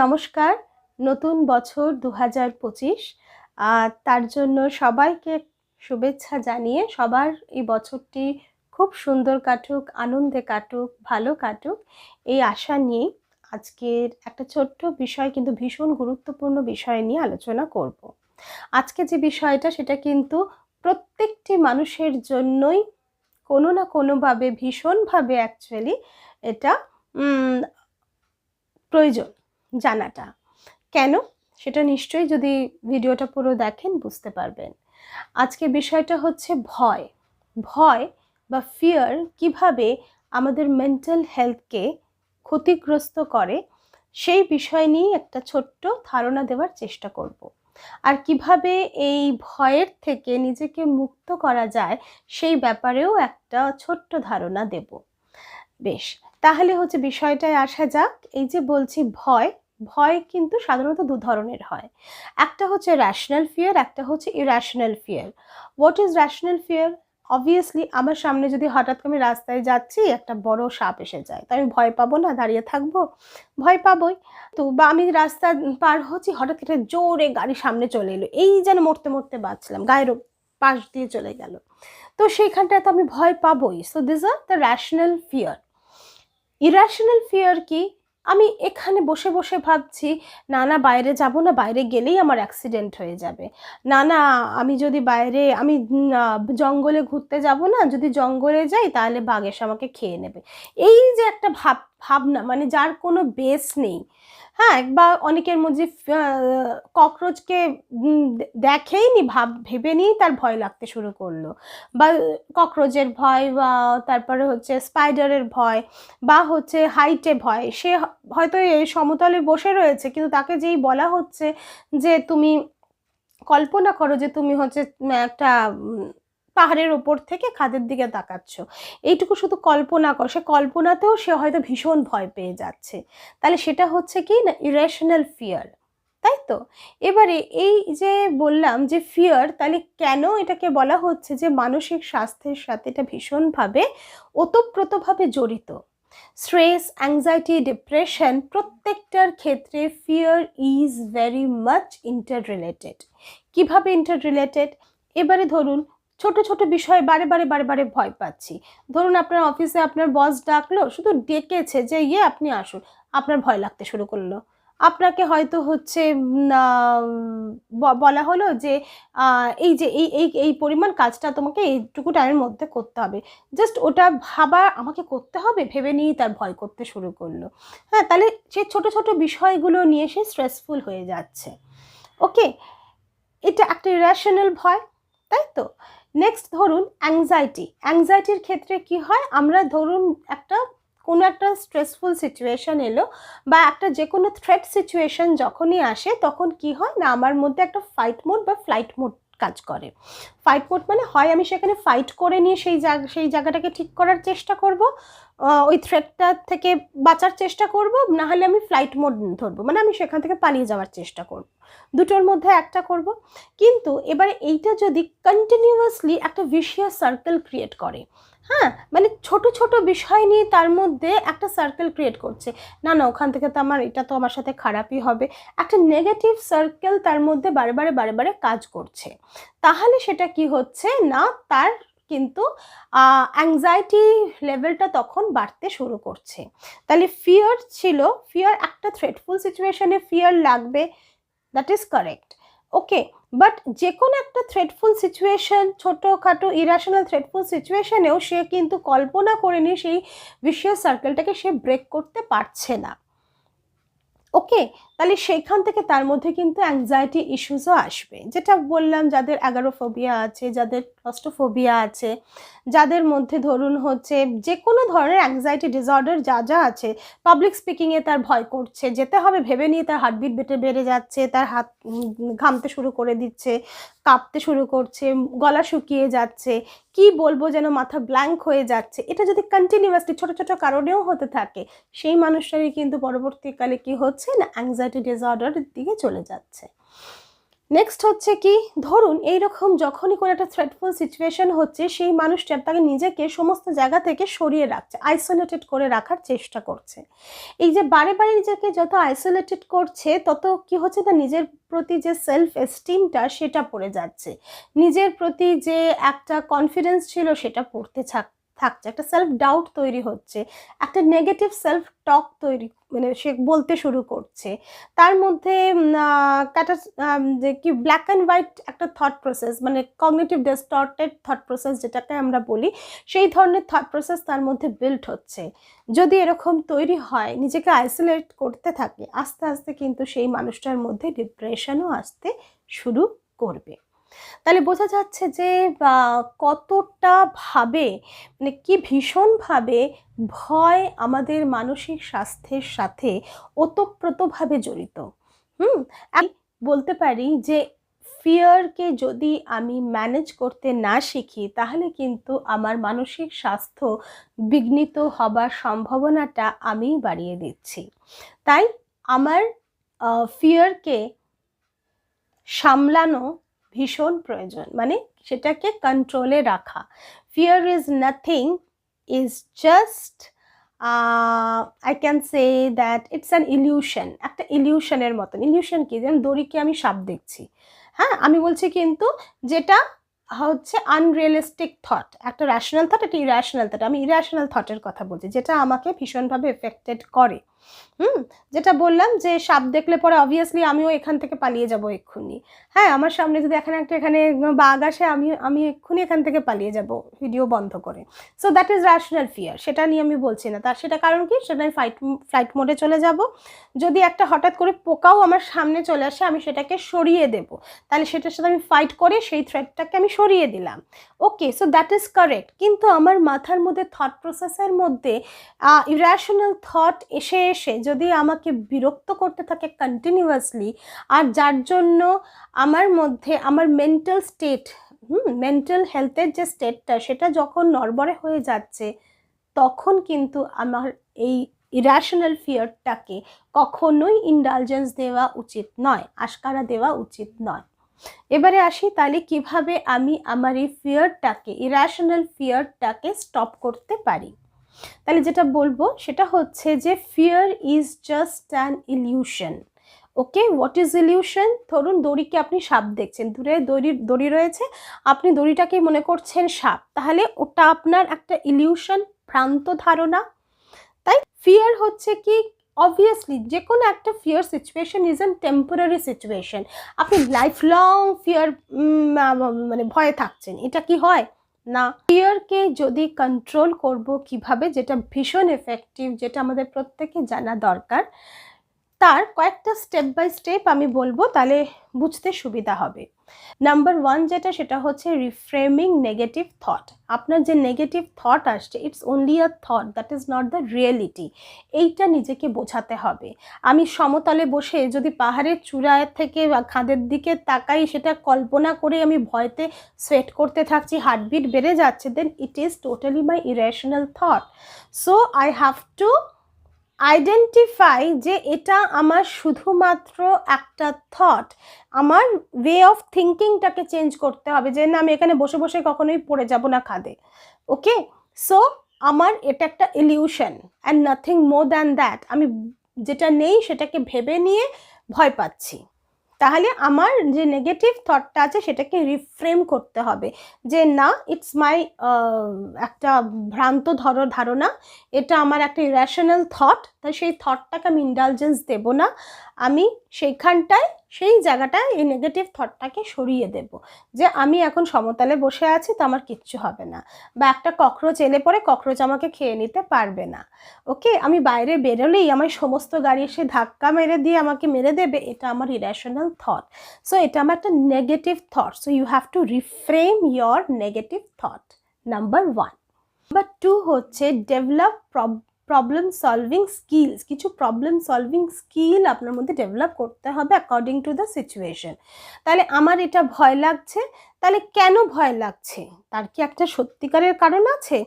নমস্কার, নতুন বছর দু হাজার পঁচিশ তার জন্য সবাইকে শুভেচ্ছা জানিয়ে সবার এই বছরটি খুব সুন্দর কাটুক, আনন্দে কাটুক, ভালো কাটুক এই আশা নিয়েই আজকের একটা ছোট্ট বিষয় কিন্তু ভীষণ গুরুত্বপূর্ণ বিষয় নিয়ে আলোচনা করব। আজকে যে বিষয়টা সেটা কিন্তু প্রত্যেকটি মানুষের জন্যই কোনো না কোনোভাবে ভীষণভাবে অ্যাকচুয়ালি এটা প্রয়োজন। জানাটা। কেন? সেটা নিশ্চয়ই যদি ভিডিওটা পুরো দেখেন বুঝতে পারবেন। আজকে বিষয়টা হচ্ছে ভয়। ভয় বা ফিয়ার কীভাবে আমাদের মেন্টাল হেলথকে ক্ষতিগ্রস্ত করে, সেই বিষয় নিয়ে একটা ছোট্ট ধারণা দেওয়ার চেষ্টা করব। আর কীভাবে এই ভয়ের থেকে নিজেকে মুক্ত করা যায়, সেই ব্যাপারেও একটা ছোট্ট ধারণা দেব। বেশ, তাহলে হচ্ছে বিষয়টায় আসা যাক। এই যে বলছি ভয় ভয় কিন্তু সাধারণত দু ধরনের হয়। একটা হচ্ছে র্যাশনাল ফিয়ার একটা হচ্ছে irrational fear what is rational fear obviously আমার সামনে যদি হঠাৎ আমি রাস্তায় যাচ্ছি, একটা বড় সাপ এসে যায়। তো আমি ভয় পাবো না, দাঁড়িয়ে থাকব? ভয় পাবোই। তো বা আমি রাস্তা পার হচ্ছি, হঠাৎ একটা জোরে গাড়ি সামনে চলে এলো। এই যেন মরতে মরতে বাঁচলাম, গায়ের পাশ দিয়ে চলে গেল। তো সেইখানটায় তো আমি ভয় পাবোই। So this are the rational fear irrational fear কি? আমি এখানে বসে বসে ভাবছি না না বাইরে যাব না, বাইরে গেলেই আমার অ্যাক্সিডেন্ট হয়ে যাবে। না না আমি যদি বাইরে, আমি জঙ্গলে ঘুরতে যাব না, যদি জঙ্গলে যাই তাহলে বাঘ এসে আমাকে খেয়ে নেবে। এই যে একটা ভাব, ভাবনা মানে যার কোনো বেস নেই। হ্যাঁ বা অনেকের মধ্যে ককরোচকে দেখেই নি ভাব, ভেবে নিয়েই তার ভয় লাগতে শুরু করল। বা ককরোচের ভয় বা তারপরে হচ্ছে স্পাইডারের ভয় বা হচ্ছে হাইটে ভয়, সে হয়তো এই সমতলে বসে রয়েছে, কিন্তু তাকে যেই বলা হচ্ছে যে, তুমি কল্পনা করো যে, তুমি হচ্ছে একটা পাহাড়ের ওপর থেকে খাদের দিকে তাকাচ্ছ। এইটুকু শুধু কল্পনা কর, সে কল্পনাতেও সে হয়তো ভীষণ ভয় পেয়ে যাচ্ছে। তাহলে সেটা হচ্ছে কি না ইরেশনাল ফিয়ার তাই তো? এবারে এই যে বললাম যে ফিয়ার তাহলে কেন এটাকে বলা হচ্ছে যে মানসিক স্বাস্থ্যের সাথে এটা ভীষণভাবে ওতপ্রোতভাবে জড়িত? স্ট্রেস অ্যাংজাইটি ডিপ্রেশন প্রত্যেকটার ক্ষেত্রে fear is very much interrelated কীভাবে ইন্টার রিলেটেড এবারে ধরুন ছোট ছোট বিষয়ে বারে বারে বারে বারে ভয় পাচ্ছি। ধরুন আপনার অফিসে আপনার বস ডাকলো, শুধু ডেকেছে যে ইয়ে আপনি আসুন। আপনার ভয় লাগতে শুরু করল। আপনাকে হয়তো হচ্ছে বলা হলো যে এই যে, এই এই এই পরিমাণ কাজটা তোমাকে এইটুকু টাইমের মধ্যে করতে হবে। জাস্ট ওটা ভাবা আমাকে করতে হবে, ভেবে নিয়েই তার ভয় করতে শুরু করল। হ্যাঁ তাহলে সে ছোট ছোট বিষয়গুলো নিয়ে সে স্ট্রেসফুল হয়ে যাচ্ছে। ওকে এটা একটা ইরাশনাল ভয়, তাই তো? নেক্সট ধরুন অ্যাংজাইটি অ্যাংজাইটির ক্ষেত্রে কি হয়? আমরা ধরুন একটা, কোনো একটা স্ট্রেসফুল সিচুয়েশান এলো বা একটা যে কোনো থ্রেট সিচুয়েশান যখনই আসে, তখন কি হয়? না, আমার মধ্যে একটা ফাইট মোড বা ফ্লাইট মোড কাজ করে। ফাইট মোড মানে হয় আমি সেখানে ফাইট করে নিয়ে সেই জায়গা, সেই জায়গাটাকে ঠিক করার চেষ্টা করব ওই থ্রেটটা থেকে বাঁচার চেষ্টা করব, না হলে আমি ফ্লাইট মোড ধরবো। মানে আমি সেখান থেকে পালিয়ে যাওয়ার চেষ্টা করব। দুটোর মধ্যে একটা করব। কিন্তু এবারে এইটা যদি কন্টিনিউয়াসলি একটা ভিশিয়াস সার্কেল ক্রিয়েট করে হ্যাঁ মানে ছোট ছোট বিষয় নিয়ে তার মধ্যে একটা সার্কেল ক্রিয়েট করছে। না না, ওখান থেকে তো আমার, এটা তো আমার সাথে খারাপই হবে। একটা নেগেটিভ সার্কেল তার মধ্যে বারে বারে বারে বারে কাজ করছে। তাহলে সেটা কি হচ্ছে? না, তার কিন্তু অ্যাংজাইটি লেভেলটা তখন বাড়তে শুরু করছে। তাহলে ফিয়ার ছিল ফিয়ার একটা থ্রেটফুল সিচুয়েশনে ফিয়ার লাগবে। That is correct okay but যে কোনো একটা থ্রেটফুল সিচুয়েশন ছোটোখাটো ইরাশনাল থ্রেটফুল সিচুয়েশনেও সে কিন্তু কল্পনা করে নিয়ে সেই ভিশিয়াস সার্কেলটাকে সে ব্রেক করতে পারছে না। ওকে তাহলে সেইখান থেকে তার মধ্যে কিন্তু অ্যাংজাইটি ইস্যুসও আসবে। যেটা বললাম, যাদের অ্যাগারোফোবিয়া আছে, যাদের ক্লস্টোফোবিয়া আছে, যাদের মধ্যে ধরুন হচ্ছে যে কোনো ধরনের অ্যাংজাইটি ডিসঅর্ডার যা যা আছে পাবলিক স্পিকিংয়ে তার ভয় করছে, যেতে হবে ভেবে নিয়ে তার হার্টবিট বেটে বেড়ে যাচ্ছে, তার হাত ঘামতে শুরু করে দিচ্ছে, কাঁপতে শুরু করছে, গলা শুকিয়ে যাচ্ছে, কি বলব যেন মাথা ব্ল্যাঙ্ক হয়ে যাচ্ছে, এটা যদি কন্টিনিউয়াসলি ছোট ছোট কারণেও হতে থাকে, সেই মানুষটারই কিন্তু পরবর্তীকালে কি হচ্ছে না অ্যাংজাইটি ডিসঅর্ডারের দিকে চলে যাচ্ছে। নেক্সট হচ্ছে কি? ধরুন এইরকম যখনই কোনো একটা থ্রেটফুল সিচুয়েশন হচ্ছে, সেই মানুষটা তাকে নিজেকে সমস্ত জায়গা থেকে সরিয়ে রাখছে আইসোলেটেড করে রাখার চেষ্টা করছে। এই যে বারে বারে নিজেকে যত আইসোলেটেড করছে, তত কি হচ্ছে না নিজের প্রতি যে সেলফ এস্টিমটা সেটা পড়ে যাচ্ছে। নিজের প্রতি যে একটা কনফিডেন্স ছিল সেটা পড়তে থাক থাকছে, একটা সেলফ ডাউট তৈরি হচ্ছে, একটা নেগেটিভ সেলফ টক তৈরি মানে সে বলতে শুরু করছে। তার মধ্যে কাটা যে কি ব্ল্যাক অ্যান্ড হোয়াইট একটা থট প্রসেস মানে কগনেটিভ ডিস্টর্টেড থট প্রসেস যেটাকে আমরা বলি, সেই ধরনের থট প্রসেস তার মধ্যে বিল্ড হচ্ছে। যদি এরকম তৈরি হয়, নিজেকে আইসোলেট করতে থাকে, আস্তে আস্তে কিন্তু সেই মানুষটার মধ্যে ডিপ্রেশনও আসতে শুরু করবে। তাহলে বোঝা যাচ্ছে যে কতটা ভাবে মানে কি ভীষণভাবে ভয় আমাদের মানসিক স্বাস্থ্যের সাথে ওতপ্রোতভাবে জড়িত। হুম? বলতে পারি যে ফিয়ারকে যদি আমি ম্যানেজ করতে না শিখি, তাহলে কিন্তু আমার মানসিক স্বাস্থ্য বিঘ্নিত হবার সম্ভাবনাটা আমি বাড়িয়ে দিচ্ছি। তাই আমার ফিয়ারকে সামলানো ভীষণ প্রয়োজন মানে সেটাকে কন্ট্রোলে রাখা। Fear is nothing is just I can say that it's an illusion একটা ইলিউশনের মতন। ইলিউশন কি? যেমন দড়িকে আমি সাপ দেখছি। হ্যাঁ আমি বলছি কিন্তু যেটা হচ্ছে আনরিয়েলিস্টিক থট একটা র্যাশনাল থট একটা ইরাশনাল থট আমি ইরাশনাল থটের কথা বলছি, যেটা আমাকে ভীষণভাবে এফেক্টেড করে। হুম? যেটা বললাম যে সাপ দেখলে পরে অবভিয়াসলি আমিও এখান থেকে পালিয়ে যাব এক্ষুনি। হ্যাঁ আমার সামনে যদি এখানে একটা এখানে বাঘ আসে আমি আমি এক্ষুনি এখান থেকে পালিয়ে যাব ভিডিও বন্ধ করে। So that is rational fear সেটা নিয়ে আমি বলছি না। তার সেটা কারণ কি? সেটা আমি ফাইট ফ্লাইট মোডে চলে যাব। যদি একটা হঠাৎ করে পোকাও আমার সামনে চলে আসে, আমি সেটাকে সরিয়ে দেব। তাহলে সেটার সাথে আমি ফাইট করে সেই থ্রেটটাকে আমি সরিয়ে দিলাম। Okay so that is correct কিন্তু আমার মাথার মধ্যে থট প্রসেসের মধ্যে ইরাশনাল থট এসে এসে যদি আমাকে বিরক্ত করতে থাকে কন্টিনিউয়াসলি আর যার জন্য আমার মধ্যে, আমার মেন্টাল স্টেট হুম মেন্টাল হেলথের যে স্টেটটা সেটা যখন নড়বড়ে হয়ে যাচ্ছে, তখন কিন্তু আমার এই ইরাশনাল ফিয়ারটাকে কখনোই ইন্ডালজেন্স দেওয়া উচিত নয়, আশকারা দেওয়া উচিত নয়। এবারে আসি তাহলে কীভাবে আমি আমার এই ফিয়ারটাকে ইরাশনাল ফিয়ারটাকে স্টপ করতে পারি? তাহলে যেটা বলব সেটা হচ্ছে যে fear is just an illusion okay what is illusion ধরুন দড়িকে আপনি সাপ দেখছেন, দূরে দড়ি দড়ি রয়েছে, আপনি দড়িটাকে মনে করছেন সাপ, তাহলে ওটা আপনার একটা ইলিউশন ভ্রান্ত ধারণা, তাই? ফিয়ার হচ্ছে কি? অবভিয়াসলি যে কোনো একটা fear situation is an temporary situation আপনি লাইফ লং ফিয়ার মানে ভয়ে থাকছেন। এটা কি হয়? না। ফিয়ারকে যদি কন্ট্রোল করব কীভাবে, যেটা ভীষণ এফেক্টিভ যেটা আমাদের প্রত্যেকে জানা দরকার, তার কয়েকটা স্টেপ বাই স্টেপ আমি বলব, তাহলে বুঝতে সুবিধা হবে। নাম্বার ওয়ান যেটা, সেটা হচ্ছে রিফ্রেমিং নেগেটিভ থট আপনার যে নেগেটিভ থট আসছে it's only a thought that is not the reality এইটা নিজেকে বোঝাতে হবে। আমি সমতলে বসে যদি পাহাড়ের চূড়ায় থেকে বা খাঁদের দিকে তাকাই, সেটা কল্পনা করে আমি ভয়তে সোয়েট করতে থাকছি হার্টবিট বেড়ে যাচ্ছে then it is totally my irrational thought so I have to identify যে এটা আমার শুধুমাত্র একটা থট আমার ওয়ে অফ থিঙ্কিংটাকে চেঞ্জ করতে হবে যে না, আমি এখানে বসে বসে কখনোই পড়ে যাব না খাদে ওকে সো আমার এটা একটা illusion and nothing more than that আমি যেটা নেই সেটাকে ভেবে নিয়ে ভয় পাচ্ছি। তাহলে আমার যে নেগেটিভ থটটা আছে সেটাকে রিফ্রেম করতে হবে। যে না ইটস মাই একটা ভ্রান্ত ধর, ধারণা। এটা আমার একটা ইরেশনাল থট তাই সেই থটটাকে আমি ইন্ডালজেন্স দেব না। আমি সেইখানটায় সেই জায়গাটায় এই নেগেটিভ থটটাকে সরিয়ে দেব। যে আমি এখন সমতলে বসে আছি তো আমার কিচ্ছু হবে না। বা একটা ককরোচ এলে পরে ককরোচ আমাকে খেয়ে নিতে পারবে না। ওকে? আমি বাইরে বেরোলেই আমার সমস্ত গাড়ি এসে ধাক্কা মেরে দিয়ে আমাকে মেরে দেবে, এটা আমার ইরেশনাল থট সো এটা আমার একটা negative thought so you have to reframe your negative thought number one number two হচ্ছে ডেভেলপ প্রবলেম সলভিং স্কিলস কিছু প্রবলেম সলভিং স্কিল আপনার মধ্যে ডেভেলপ করতে হবে অ্যাকর্ডিং টু দ্য সিচুয়েশন তাহলে আমার এটা ভয় লাগছে, তাহলে কেন ভয় লাগছে? তার কি একটা সত্যিকারের কারণ আছে?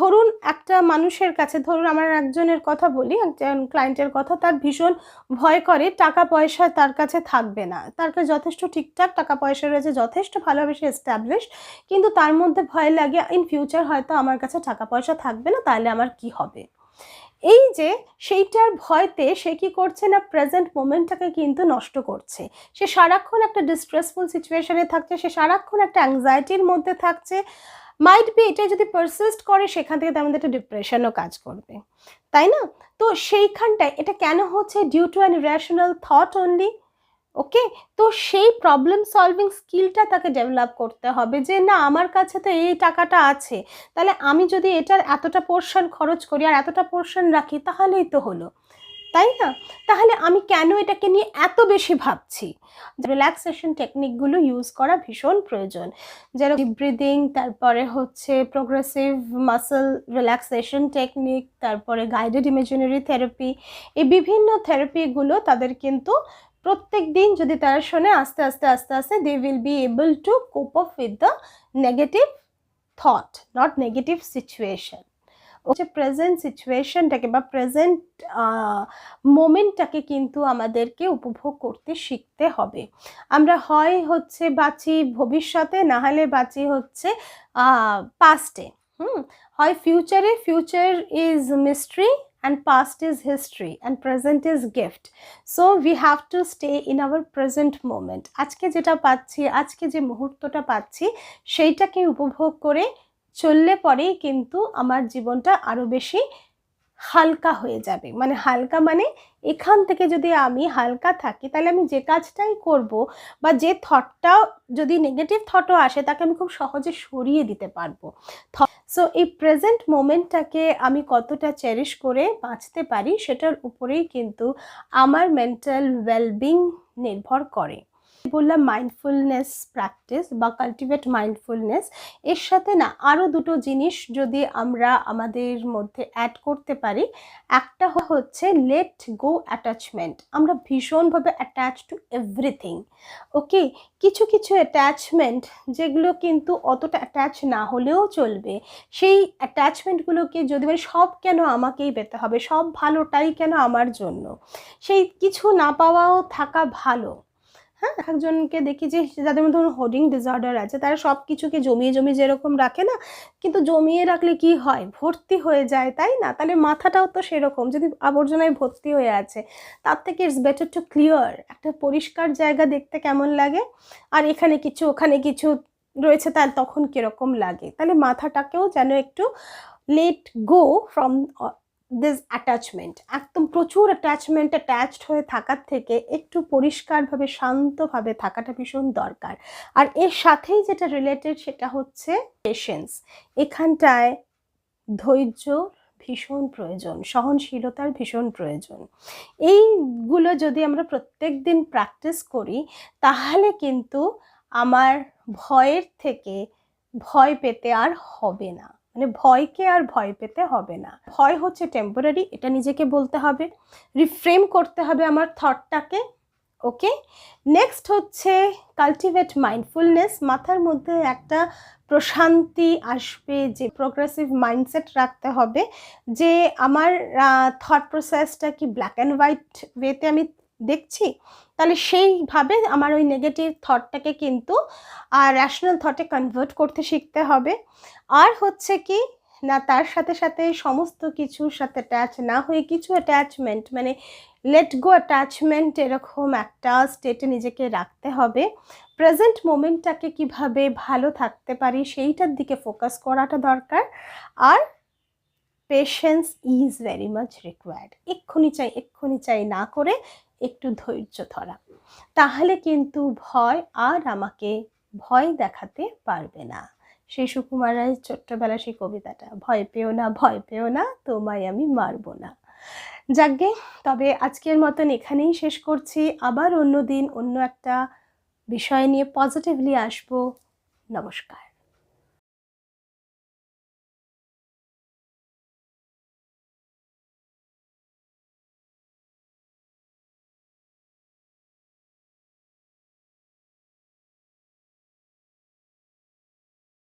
ধরুন একটা মানুষের কাছে, ধরুন আমার একজনের কথা বলি, একজন ক্লায়েন্টের কথা, তার ভীষণ ভয় করে, টাকা পয়সা তার কাছে থাকবে না। তার কাছে যথেষ্ট ঠিকঠাক টাকা পয়সা রয়েছে, যথেষ্ট ভালোভাবে সে এস্টাবলিশ কিন্তু তার মধ্যে ভয় লাগে ইন ফিউচার হয়তো আমার কাছে টাকা পয়সা থাকবে না, তাহলে আমার কি হবে? এই যে সেইটার ভয়তে সে কি করছে না প্রেজেন্ট মোমেন্টটাকে কিন্তু নষ্ট করছে। সে সারাক্ষণ একটা ডিস্ট্রেসফুল সিচুয়েশনে থাকছে, সে সারাক্ষণ একটা অ্যাংজাইটির মধ্যে থাকছে। মাইট বি এটা যদি পারসিস্ট করে, সেখান থেকে মধ্যে একটা ডিপ্রেশনও কাজ করবে। তাই না? তো সেইখানটায় এটা কেন হচ্ছে? Due to an rational thought only okay তো সেই প্রবলেম সলভিং স্কিলটা তাকে ডেভেলপ করতে হবে যে, না, আমার কাছে তো এই টাকাটা আছে। তাহলে আমি যদি এটার এতটা পোর্শন খরচ করি আর এতটা পোর্শন রাখি, তাহলেই তো হলো। তাই না? তাহলে আমি কেন এটাকে নিয়ে এত বেশি ভাবছি? রিল্যাক্সেশন টেকনিকগুলো ইউজ করা ভীষণ প্রয়োজন। ডিপ ব্রিদিং তারপরে হচ্ছে প্রোগ্রেসিভ মাসেল রিল্যাক্সেশন টেকনিক তারপরে গাইডেড ইমেজিনারি থেরাপি এই বিভিন্ন থেরাপিগুলো তাদের কিন্তু প্রত্যেক দিন যদি তারা শোনে, আস্তে আস্তে আস্তে আস্তে they will be able to cope up with the negative thought not negative situation হচ্ছে প্রেজেন্ট সিচুয়েশনটাকে বা প্রেজেন্ট মোমেন্টটাকে কিন্তু আমাদেরকে উপভোগ করতে শিখতে হবে। আমরা হয় হচ্ছে বাঁচি ভবিষ্যতে, না হলে বাঁচি হচ্ছে পাস্টে হুম? হয় ফিউচারে future is mystery and past is history and present is gift so we have to stay in our present moment আজকে যেটা পাচ্ছি আজকে যে মুহূর্তটা পাচ্ছি সেইটাকে উপভোগ করে চললে পরেই কিন্তু আমার জীবনটা আরও বেশি হালকা হয়ে যাবে। মানে হালকা মানে এখান থেকে যদি আমি হালকা থাকি, তাহলে আমি যে কাজটাই করব বা যে থটটা যদি নেগেটিভ থটও আসে, তাকে আমি খুব সহজে সরিয়ে দিতে পারব। সো এই প্রেজেন্ট মোমেন্টটাকে আমি কতটা চেরিশ করে বাঁচতে পারি, সেটার উপরেই কিন্তু আমার মেন্টাল ওয়েলবিং নির্ভর করে। বললাম? মাইন্ডফুলনেস প্র্যাকটিস বা কাল্টিভেট মাইন্ডফুলনেস এর সাথে না আরও দুটো জিনিস যদি আমরা আমাদের মধ্যে অ্যাড করতে পারি। একটা হচ্ছে লেট গো অ্যাটাচমেন্ট আমরা ভীষণভাবে অ্যাটাচ টু এভরিথিং ওকে কিছু কিছু অ্যাটাচমেন্ট যেগুলো কিন্তু অতটা অ্যাটাচ না হলেও চলবে। সেই অ্যাটাচমেন্টগুলোকে যদি মানে সব কেন আমাকেই পেতে হবে? সব ভালোটাই কেন আমার জন্য? সেই কিছু না পাওয়াও থাকা ভালো। হ্যাঁ একজনকে দেখি যে যাদের মধ্যে হোর্ডিং ডিসঅর্ডার আছে, তারা সব কিছুকে জমিয়ে জমিয়ে যেরকম রাখে না, কিন্তু জমিয়ে রাখলে কি হয়? ভর্তি হয়ে যায়, তাই না? তাহলে মাথাটাও তো সেরকম, যদি আবর্জনায় ভর্তি হয়ে আছে, তার থেকে ইটস বেটার টু ক্লিয়ার একটা পরিষ্কার জায়গা দেখতে কেমন লাগে? আর এখানে কিছু, ওখানে কিছু রয়েছে তার তখন কীরকম লাগে? তাহলে মাথাটাকেও যেন একটু let go from this attachment একদম প্রচুর অ্যাটাচমেন্ট অ্যাটাচড হয়ে থাকার থেকে একটু পরিষ্কারভাবে, শান্তভাবে থাকাটা ভীষণ দরকার। আর এর সাথেই যেটা রিলেটেড সেটা হচ্ছে পেশেন্স এখানটায় ধৈর্য ভীষণ প্রয়োজন, সহনশীলতার ভীষণ প্রয়োজন। এইগুলো যদি আমরা প্রত্যেক দিন প্র্যাকটিস করি, তাহলে কিন্তু আমার ভয়ের থেকে ভয় পেতে আর হবে না। মানে ভয়কে আর ভয় পেতে হবে না। ভয় হচ্ছে টেম্পোরারি এটা নিজেকে বলতে হবে। রিফ্রেম করতে হবে আমার থটটাকে ওকে নেক্সট হচ্ছে কালটিভেট মাইন্ডফুলনেস মাথার মধ্যে একটা প্রশান্তি আসবে, যে প্রোগ্রেসিভ মাইন্ডসেট রাখতে হবে, যে আমার থট প্রসেসটা কি ব্ল্যাক অ্যান্ড হোয়াইট ওয়েতে আমি দেখছি, তাহলে সেইভাবে আমার ওই নেগেটিভ থটটাকে কিন্তু আর র্যাশনাল থটে কনভার্ট করতে শিখতে হবে। আর হচ্ছে কি, না তার সাথে সাথে সমস্ত কিছুর সাথে অ্যাটাচ না হয়ে কিছু অ্যাটাচমেন্ট মানে লেট গো অ্যাটাচমেন্ট এরকম একটা স্টেটে নিজেকে রাখতে হবে। প্রেজেন্ট মোমেন্টটাকে কীভাবে ভালো থাকতে পারি, সেইটার দিকে ফোকাস করাটা দরকার। আর patience is very much required এক্ষুনি চাই এক্ষুনি চাই না করে একটু ধৈর্য ধরা। তাহলে কিন্তু ভয় আর আমাকে ভয় দেখাতে পারবে না। সেই সুকুমার রায়ের ছোট্টবেলা সেই কবিতাটা, ভয় পেও না, ভয় পেও না, তোমায় আমি মারবো না। যাকগে, তবে আজকের মতন এখানেই শেষ করছি। আবার অন্য দিন অন্য একটা বিষয় নিয়ে পজিটিভলি আসব। নমস্কার।